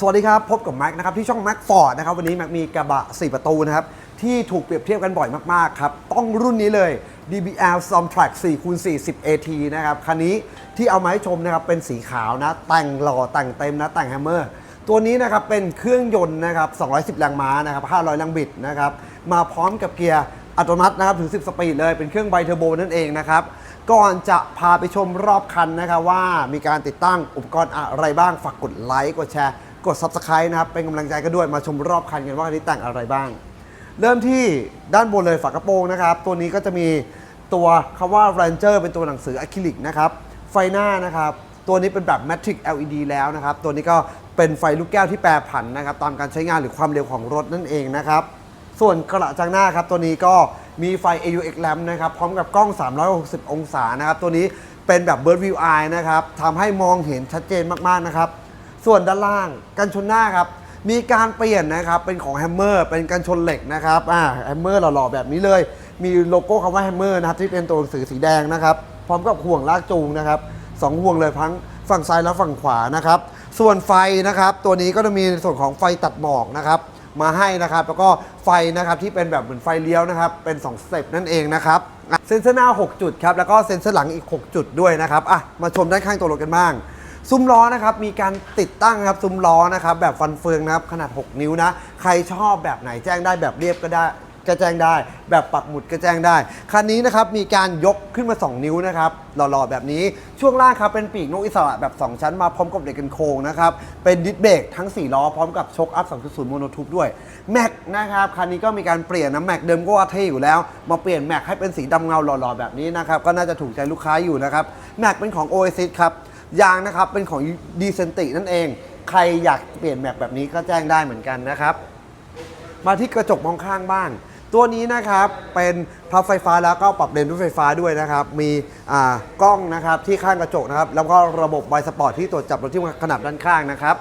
สวัสดีครับ พบกับแม็กนะครับที่ช่องแม็กฟอร์ดนะครับวันนี้แม็กมีกระบะ 4 ประตูนะครับที่ถูกเปรียบเทียบกันบ่อยมากๆครับต้องรุ่นนี้เลย DBL Somtrack 4 คูณ40 AT นะครับคันนี้ที่เอามาให้ชมนะครับเป็นสีขาวนะ แต่งหล่อแต่งเต็มนะแต่งแฮมเมอร์ตัวนี้นะครับเป็นเครื่องยนต์นะครับ210 แรงม้านะครับ500 แรงบิดนะครับมาพร้อมกับเกียร์อัตโนมัตินะครับถึง 10 สปีดเลยเป็นเครื่องไบเทอร์โบนั่นเองนะครับก่อนจะพาไปชมรอบคันนะครับว่ามีการติดตั้งอุปกรณ์อะไรบ้างฝากกดไลค์กดแชร์ กด Subscribe นะครับ เป็นกำลังใจกันด้วยมาชมรอบคันกันว่าคันนี้แต่งอะไรบ้าง เริ่มที่ด้านบนเลยฝากระโปรงนะครับ ตัวนี้ก็จะมีตัวคำว่า Ranger เป็นตัวหนังสืออะคริลิกนะครับ ไฟหน้านะครับ ตัวนี้เป็นแบบ Matrix LED แล้วนะครับ ตัวนี้ก็เป็นไฟลูกแก้วที่แปรผันนะครับ ตามการใช้งานหรือความเร็วของรถนั่นเองนะครับ ส่วนกระจังหน้าครับ ตัวนี้ก็มีไฟ AUX lamp นะครับ พร้อมกับกล้อง 360 องศานะครับ ตัวนี้เป็นแบบ Bird View Eye นะครับทำให้มองเห็นชัดเจนมาก ๆ นะครับ ส่วนด้านล่างกันชนหน้าครับ มีการเปลี่ยนนะครับ เป็นของแฮมเมอร์ เป็นกันชนเหล็กนะครับ อ่า แฮมเมอร์หล่อๆแบบนี้เลย มีโลโก้คำว่าแฮมเมอร์นะครับที่เป็นตัวหนังสือสีแดงนะครับ พร้อมกับห่วงลากจูงนะครับสองห่วงเลยทั้งฝั่งซ้ายและฝั่งขวานะครับ ส่วนไฟนะครับ ตัวนี้ก็จะมีในส่วนของไฟตัดหมอกนะครับ มาให้นะครับ แล้วก็ไฟนะครับที่เป็นแบบเหมือนไฟเลี้ยวนะครับ เป็น2สเต็ปนั่นเองนะครับ เซ็นเซอร์หน้า 6 จุดครับ แล้วก็เซ็นเซอร์หลังอีก 6 จุดด้วยนะครับ อะ มาชมด้านข้างตัวรถกันบ้าง ซุ้มล้อนะครับมีการติดตั้งครับซุ้มล้อนะครับแบบฟันเฟืองนะครับขนาด 6 นิ้วนะใครชอบแบบไหนแจ้งได้แบบเรียบก็ได้ก็แจ้งได้ แบบปักหมุดก็แจ้งได้ คันนี้นะครับมีการยกขึ้นมา 2 นิ้วนะครับหล่อๆแบบนี้ช่วงล่างครับเป็นปีกนกอิสระแบบ 2 ชั้นมาพร้อมกับเหล็กกันโครงนะครับเป็นดิสเบรกทั้ง 4 ล้อพร้อมกับโชคอัพ 2.0 โมโนทูบด้วยแม็กนะครับคันนี้ก็มีการเปลี่ยนนะแม็กเดิมก็ว่าเท่อยู่แล้ว มาเปลี่ยนแม็กให้เป็นสีดำเงาหล่อๆแบบนี้นะครับก็น่าจะถูกใจลูกค้าอยู่นะครับแม็กเป็นของ Oasis ครับ ยางนะครับเป็นของดีเซนตินั่นเอง ใครอยากเปลี่ยนแม็กแบบนี้ก็แจ้งได้เหมือนกันนะครับ มาที่กระจกมองข้างบ้านตัวนี้นะครับเป็นพับไฟฟ้าแล้วก็ปรับเลนส์ด้วยไฟฟ้าด้วยนะครับ มีกล้องนะครับที่ข้างกระจกนะครับ แล้วก็ระบบไบสปอร์ตที่ตรวจจับรถที่ขนาบด้านข้างนะครับ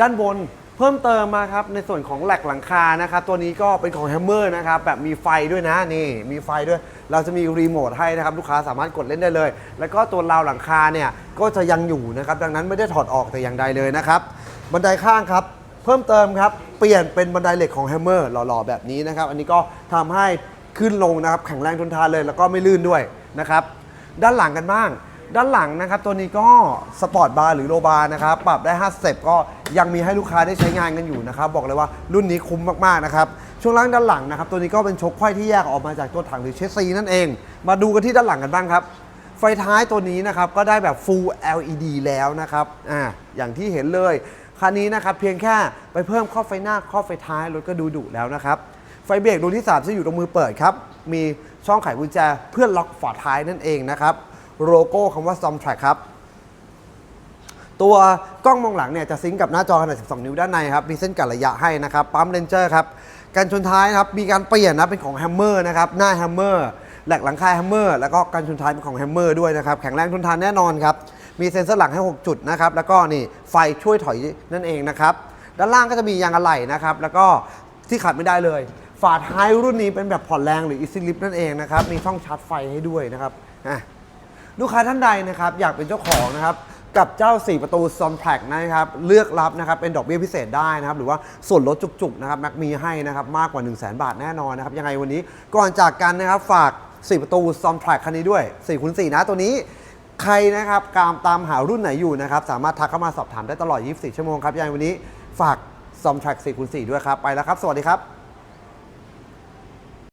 ด้านบน เพิ่มเติมมาครับในส่วนของแหลกหลังคานะครับตัวนี้ก็เป็นของแฮมเมอร์นะครับแบบมีไฟด้วยนะนี่มีไฟด้วย เราจะมีรีโมทให้นะครับลูกค้าสามารถกดเล่นได้เลย แล้วก็ตัวราวหลังคาเนี่ยก็จะยังอยู่นะครับดังนั้นไม่ได้ถอดออกแต่อย่างใดเลยนะครับบันไดข้างครับเพิ่มเติมครับเปลี่ยนเป็นบันไดเหล็กของแฮมเมอร์หล่อๆแบบนี้นะครับอันนี้ก็ทำให้ขึ้นลงนะครับแข็งแรงทนทานเลย แล้วก็ไม่ลื่นด้วยนะครับด้านหลังกันบ้าง ด้านหลังนะครับ ตัวนี้ก็สปอร์ตบาร์หรือโลบาร์นะครับ ปรับได้5สเต็ปก็ยังมีให้ลูกค้าได้ใช้งานกันอยู่นะครับ บอกเลยว่ารุ่นนี้คุ้มมากๆนะครับ ช่วงล่างด้านหลังนะครับ ตัวนี้ก็เป็นชกไขว้ที่แยกออกมาจากตัวถังหรือเชสซีนั่นเอง มาดูกันที่ด้านหลังกันบ้างครับ ไฟท้ายตัวนี้นะครับก็ได้แบบ Full LED แล้วนะครับอ่าอย่างที่เห็นเลยคันนี้นะครับเพียงแค่ไปเพิ่มข้อไฟหน้าข้อไฟท้ายรถก็ดูดุแล้วนะครับไฟเบรกดวงที่3จะอยู่ตรงมือเปิดครับ มีช่องไขกุญแจเพื่อล็อกฝาท้ายนั่นเองนะครับ โลโก้คำว่า Somtrack ครับ ตัวกล้องมองหลังเนี่ยจะซิงกับหน้าจอขนาด 12 นิ้วด้านในครับ มีเส้นกัดระยะให้นะครับ ปั๊มเลนเจอร์ครับ กันชนท้ายนะครับ มีการเปลี่ยนนะเป็นของแฮมเมอร์นะครับ หน้าแฮมเมอร์แหลกหลังคาแฮมเมอร์แล้วก็กันชนท้ายเป็นของแฮมเมอร์ด้วยนะครับ แข็งแรงทนทานแน่นอนครับ มีเซ็นเซอร์หลังให้ 6 จุดนะครับ แล้วก็นี่ไฟช่วยถอยนั่นเองนะครับ ด้านล่างก็จะมียางอะไหล่นะครับ แล้วก็ที่ขาดไม่ได้เลย ฝาท้ายรุ่นนี้เป็นแบบผ่อนแรงหรือ Easy Lift นั่นเองนะครับ มีช่องชาร์จไฟให้ด้วยนะครับอะ ลูกค้าท่านใดนะครับอยากเป็นเจ้าของนะครับกับเจ้า 4 ประตูซอมแพลกนะครับเลือกรับนะครับเป็นดอกเบี้ยพิเศษได้นะครับหรือว่าส่วนลดจุกๆนะครับแม็กมีให้นะครับมากกว่า 1 0 0 0 0แบาทแน่นอนนะครับยังไงวันนี้ก่อนจากกันนะครับฝาก 4 ประตูซอมแพลกคันนี้ด้วย4คูณ4นะตัวนี้ใครนะครับกามตามหารุ่นไหนอยู่นะครับสามารถทักเข้ามาสอบถามได้ตลอด 24 ชั่วโมงครับยังไงวันนี้ฝากซอมแพลก4คูณ4ด้วยครับ ไปแล้วครับ สวัสดีครับ